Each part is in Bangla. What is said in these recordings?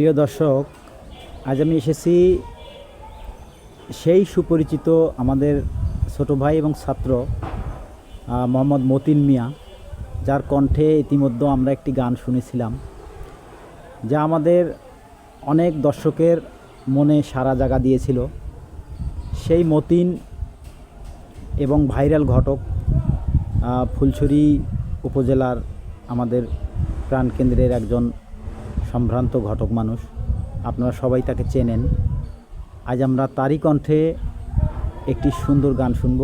প্রিয় দর্শক, আজ আমি এসেছি সেই সুপরিচিত আমাদের ছোট ভাই এবং ছাত্র মোহাম্মদ মতিন মিয়া, যার কণ্ঠে ইতিমধ্যে আমরা একটি গান শুনেছিলাম, যা আমাদের অনেক দর্শকের মনে সারা জায়গা দিয়েছিল। সেই মতিন এবং ভাইরাল ঘটক ফুলছড়ি উপজেলার আমাদের প্রাণকেন্দ্রের একজন সম্ভ্রান্ত ঘটক মানুষ। আপনারা সবাই তাকে চেনেন। আজ আমরা তারই কণ্ঠে একটি সুন্দর গান শুনব।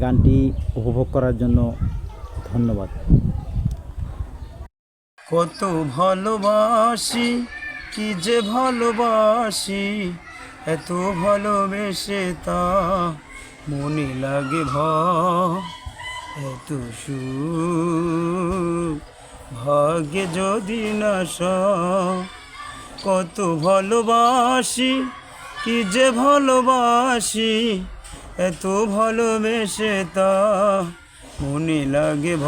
গানটি উপভোগ করার জন্য ধন্যবাদ। কত ভালোবাসি, কি যে ভালোবাসি, এত ভালোবেসে তা মনে লাগে ভ, এত সুখ। ভাগ্যে যদি না কত ভালোবাসি, কি যে ভালোবাসি, এত ভালোবেসে তা মনে লাগে ভ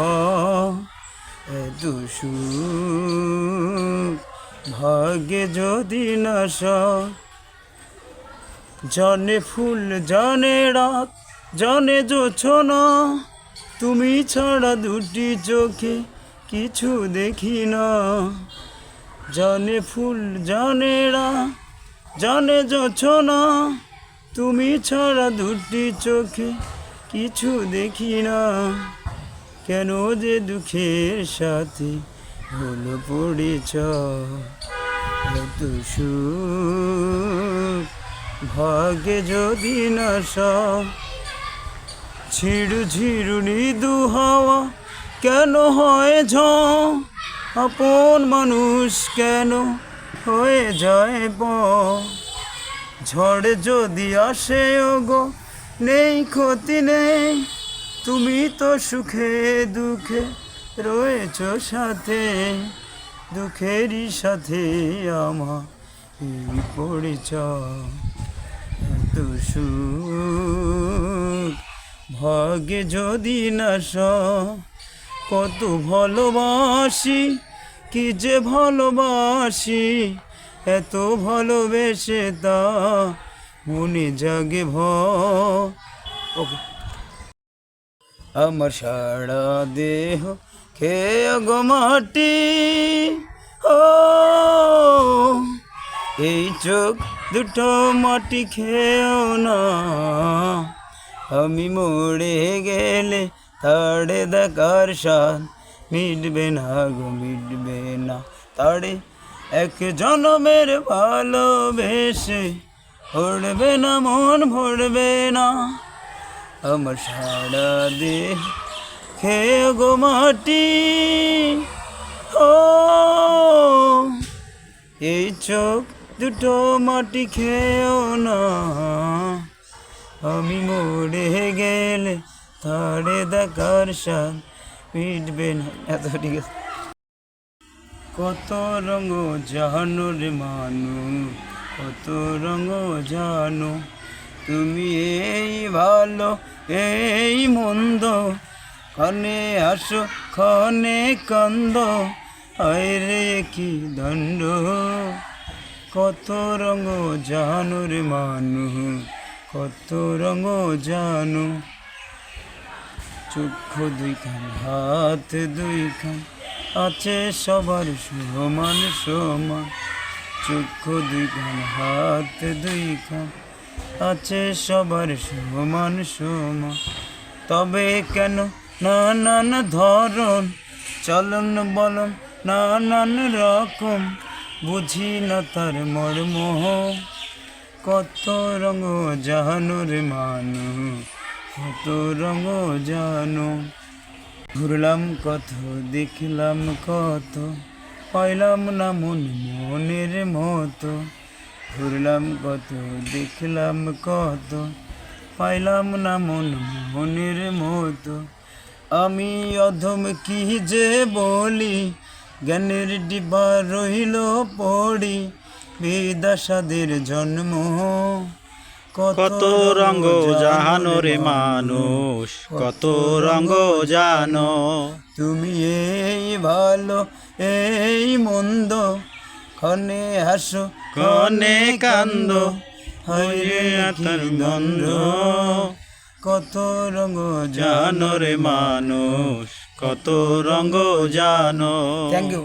এত সুখ। ভাগ্যে যদি না জানে ফুল, জানে রাত, জানে জোছনা, তুমি ছাড়া দুটি চোখে কিছু দেখি না। জানে ফুল, জানে রাত জানে জোছনা। তুমি ছাড়া দুটি চোখে কিছু দেখি না। কেন যে দুঃখের সাথে হলো পড়েছ? এত সুখ ভাগ্যে যদি না সব ছিড়ু ঝিড়ুনি দু হাওয়া কেন হয় ঝ? আপন মানুষ কেন হয়ে যায় প ঝড় যদি আসে গো নেই ক্ষতি নেই। তুমি তো সুখে দুঃখে রয়েছ সাথে। দুঃখেরই সাথে আমার পড়েছ এত সুখ ভাগ্যে যদি না কত ভালোবাসি, কি যে ভালোবাসি, এত ভালোবেসে তা মনে জাগে ভ। আমার সারা দেহ খেয়ে গো মাটি, ও, এই চোখ দুটো মাটি খেয়েও না, আমি মরে গেলে তাড়ে দেখার সাথ মিটবে না গো মিটবে না তাড়ে এক জনমের ভালোবেসে ভরবে না মন ভরবে না আমার সারা দেহ খেয়ে গো মাটি ও এই চোখ দুটো মাটি খেয়েও না আমি মরে গেলে দেখার সাথ মিটবে না। এত ঠিক আছে। কত রঙ জানো রে মানু, কত রঙ জানো তুমি এই ভালো, এই মন্দ ক্ষণে আসো ক্ষণে কান্দ। আয় রে কি দণ্ড। কত রঙ জানো রে মানু, কত রঙ জানো চক্ষু দুইখান, হাত দুইখান, আছে সবার সমান সমান। চক্ষু দুইখান, হাত দুইখান, আছে সবার সমান সমান। তবে কেন নানান ধরন, চলন বলন নানান রকম, বুঝি না তার মর্ম। কত রঙ জানো রে মানু কত রঙ জানো। ঘুরলাম কত, দেখলাম কত, পাইলাম না মন মনের মতো। ঘুরলাম কত, দেখলাম কত, পাইলাম না মন মনের মতো। আমি অধম কি যে বলি, জ্ঞানের ডিবা রহিল পড়ি বিদাসাদের জন্ম। কত রঙ জাহানো রে মানুষ কত রঙ জানো তুমি এই ভালো এই মন্দ ক্ষণে হাসো ক্ষণে কান্দ, হইরে আতার দ্বন্দ্ব কত রঙ জানো রে মানুষ কত রঙ্গ জানো থ্যাংক ইউ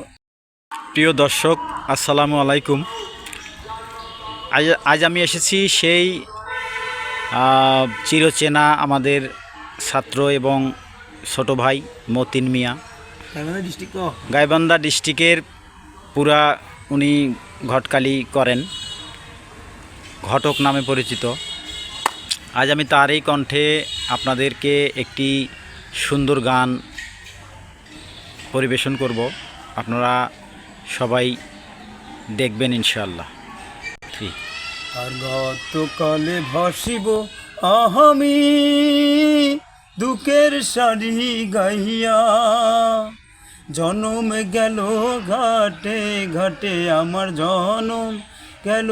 প্রিয় দর্শক আসসালামু আলাইকুম। আজ আজ আমি এসেছি সেই চিরচেনা আমাদের ছাত্র এবং ছোট ভাই মতিন মিয়া। ডিস্ট্রিক্ট গাইবান্ধা ডিস্ট্রিক্টের পুরা উনি ঘটকালি করেন। ঘটক নামে পরিচিত। আজ আমি তারই কণ্ঠে আপনাদেরকে একটি সুন্দর গান পরিবেশন করব। আপনারা সবাই দেখবেন ইনশাল্লাহ ঠিক গতকালে ভাসিব আহামি দুঃখের শাড়ি গাইয়া জনম গেল ঘাটে ঘাটে, আমার জনম গেল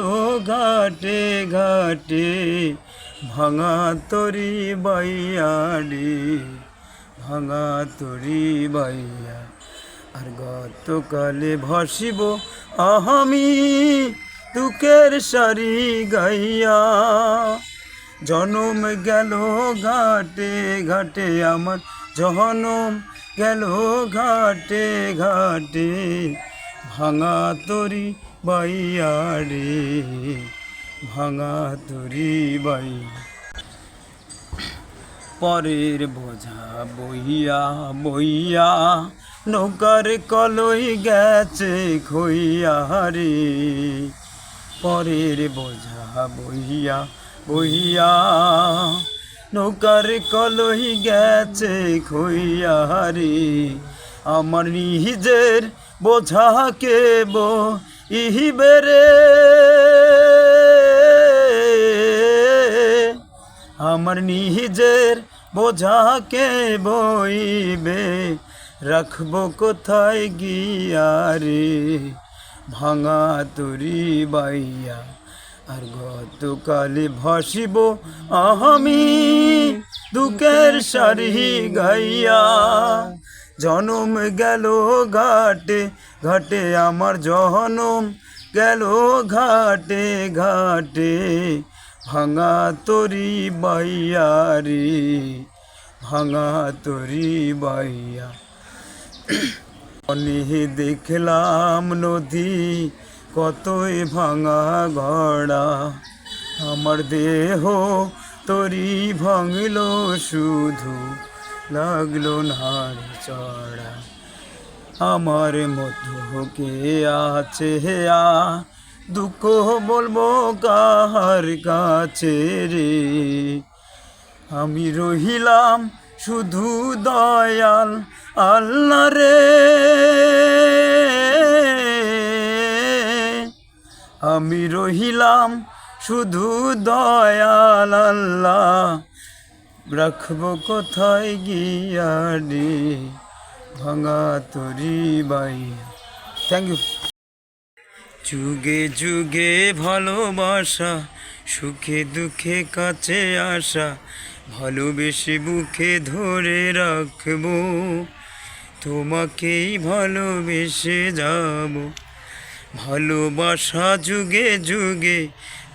ঘাটে ঘাটে, ভাঙা তরি বাইয়া রে ভাঙা তরি বাইয়া। আর গতকালে ভাসিব আহামি দুঃখের সারি গাইয়া, জনম গেল ঘাটে ঘাটে, আমার জনম গেল ঘাটে ঘাটে, ভাঙা তরি বাইয়া রে, ভাঙা তরি বাইয়া। পরের বোঝা বইয়া বইয়া, নৌকার কলই গেছে খইয়া রে পরের বোঝা বহিয়া বহিয়া। নৌকার কলই গেছে খইয়া রে আমার নিজের বোঝা কে বো ইহিবে রে আমার নিজের বোঝাকে বইবে রাখব কোথায় গিয়া রে? ভাঙা তরি বাইয়া, আর গতকালে ভাসিব আমি দুঃখের সারি গাইয়া। জনম গেল ঘাটে ঘাটে আমার জনম গেল ঘাটে ঘাটে ভাঙা তরি বাইয়া রে, ভাঙা তরি বাইয়া। অনেহে দেখলাম নদী কতই ভাঙা গড়া। আমার দেহ তরি ভাঙল শুধু লাগল নাড় চড়া। আমার মতো কে আছে আ দুঃখ বলব কাহার কাছে রে। আমি রহিলাম শুধু দয়াল আল্লাহ রে। আমি রহিলাম শুধু দয়াল আল্লাহ। রাখব কোথায় গিয়া রে ভাঙা তরি বাই। থ্যাংক ইউ যুগে যুগে ভালোবাসা, সুখে দুঃখে কাছে আসা। ভালোবেসে বুকে ধরে রাখব। তোমাকেই ভালোবেসে যাব। ভালোবাসা যুগে যুগে,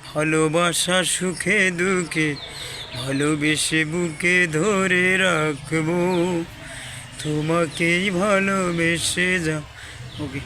ভালোবাসা সুখে দুঃখে, ভালোবেসে বুকে ধরে রাখব। তোমাকেই ভালোবেসে যা ওকে